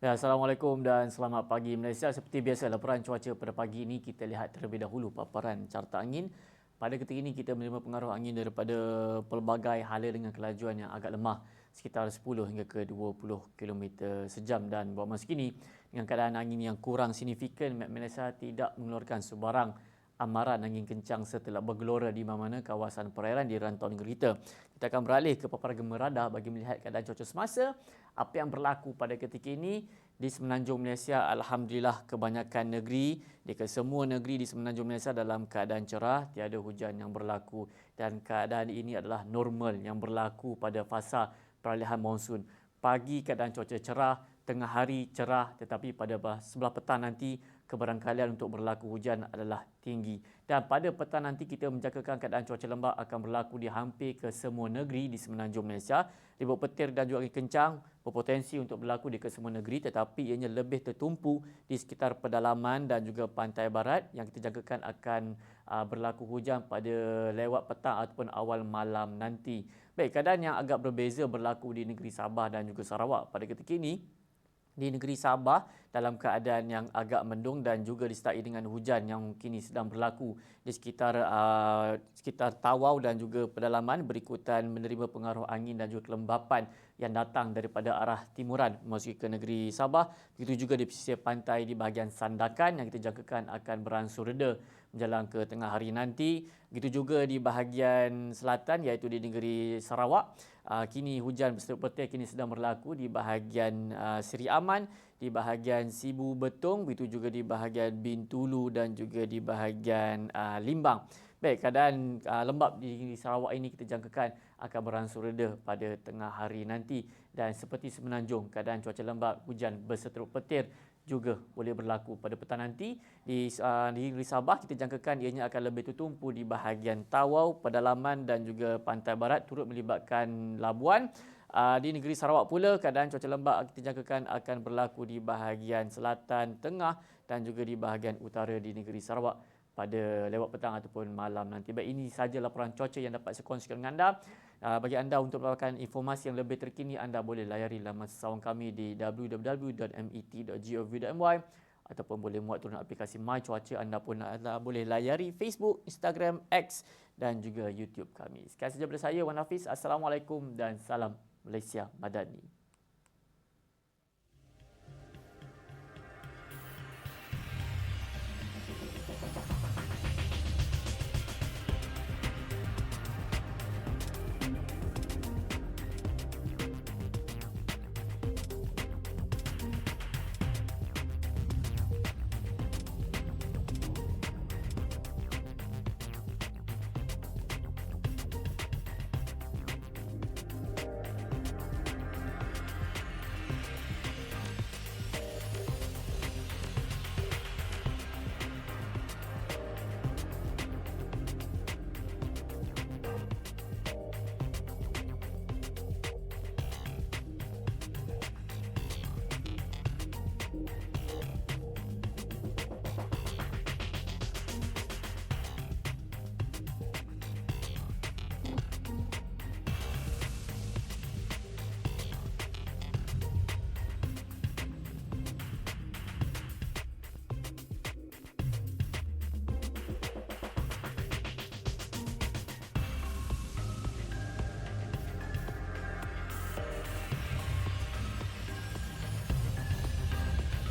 Ya, Assalamualaikum dan selamat pagi Malaysia. Seperti biasa laporan cuaca pada pagi ini kita lihat terlebih dahulu paparan carta angin. Pada ketika ini kita menerima pengaruh angin daripada pelbagai hala dengan kelajuan yang agak lemah sekitar 10 hingga ke 20 km sejam dan buat masa kini dengan keadaan angin yang kurang signifikan Malaysia tidak mengeluarkan sebarang amaran angin kencang setelah bergelora di mana-mana kawasan perairan di rantau negeri kita. Kita akan beralih ke paparan gemar radar bagi melihat keadaan cuaca semasa, apa yang berlaku pada ketika ini di semenanjung Malaysia. Alhamdulillah kebanyakan negeri, di semua negeri di semenanjung Malaysia dalam keadaan cerah, tiada hujan yang berlaku dan keadaan ini adalah normal yang berlaku pada fasa peralihan monsun. Pagi keadaan cuaca cerah, tengah hari cerah tetapi pada sebelah petang nanti kebarangkalian untuk berlaku hujan adalah tinggi. Dan pada petang nanti kita menjangkakan keadaan cuaca lembap akan berlaku di hampir ke semua negeri di semenanjung Malaysia. Ribut petir dan juga angin kencang berpotensi untuk berlaku di kesemua negeri tetapi ianya lebih tertumpu di sekitar pedalaman dan juga pantai barat yang kita jangkakan akan berlaku hujan pada lewat petang ataupun awal malam nanti. Baik, keadaan yang agak berbeza berlaku di negeri Sabah dan juga Sarawak pada ketika ini di negeri Sabah dalam keadaan yang agak mendung dan juga disertai dengan hujan yang kini sedang berlaku di sekitar uh, sekitar Tawau dan juga pedalaman berikutan menerima pengaruh angin dan juga kelembapan yang datang daripada arah timuran memasuki ke negeri Sabah. Begitu juga di pesisir pantai di bahagian Sandakan yang kita jangkakan akan beransur reda menjelang ke tengah hari nanti. Begitu juga di bahagian selatan iaitu di negeri Sarawak. Uh, kini hujan petir kini sedang berlaku di bahagian uh, Seri Aman, di bahagian Sibu Betung, begitu juga di bahagian Bintulu dan juga di bahagian uh, Limbang. Baik, keadaan uh, lembap di Sarawak ini kita jangkakan akan beransur reda pada tengah hari nanti. Dan seperti semenanjung keadaan cuaca lembap hujan berseteruk petir juga boleh berlaku pada petang nanti. Di uh, di negeri Sabah kita jangkakan ianya akan lebih tertumpu di bahagian Tawau, pedalaman dan juga pantai barat turut melibatkan Labuan. Uh, di negeri Sarawak pula keadaan cuaca lembap kita jangkakan akan berlaku di bahagian selatan, tengah dan juga di bahagian utara di negeri Sarawak pada lewat petang ataupun malam nanti. Baik ini sahaja laporan cuaca yang dapat saya kongsikan dengan anda. Uh, bagi anda untuk mendapatkan informasi yang lebih terkini anda boleh layari laman sesawang kami di www.met.gov.my ataupun boleh muat turun aplikasi My Cuaca anda pun anda boleh layari Facebook, Instagram, X dan juga YouTube kami. Sekian sahaja daripada saya Wan Hafiz. Assalamualaikum dan salam Malaysia Madani.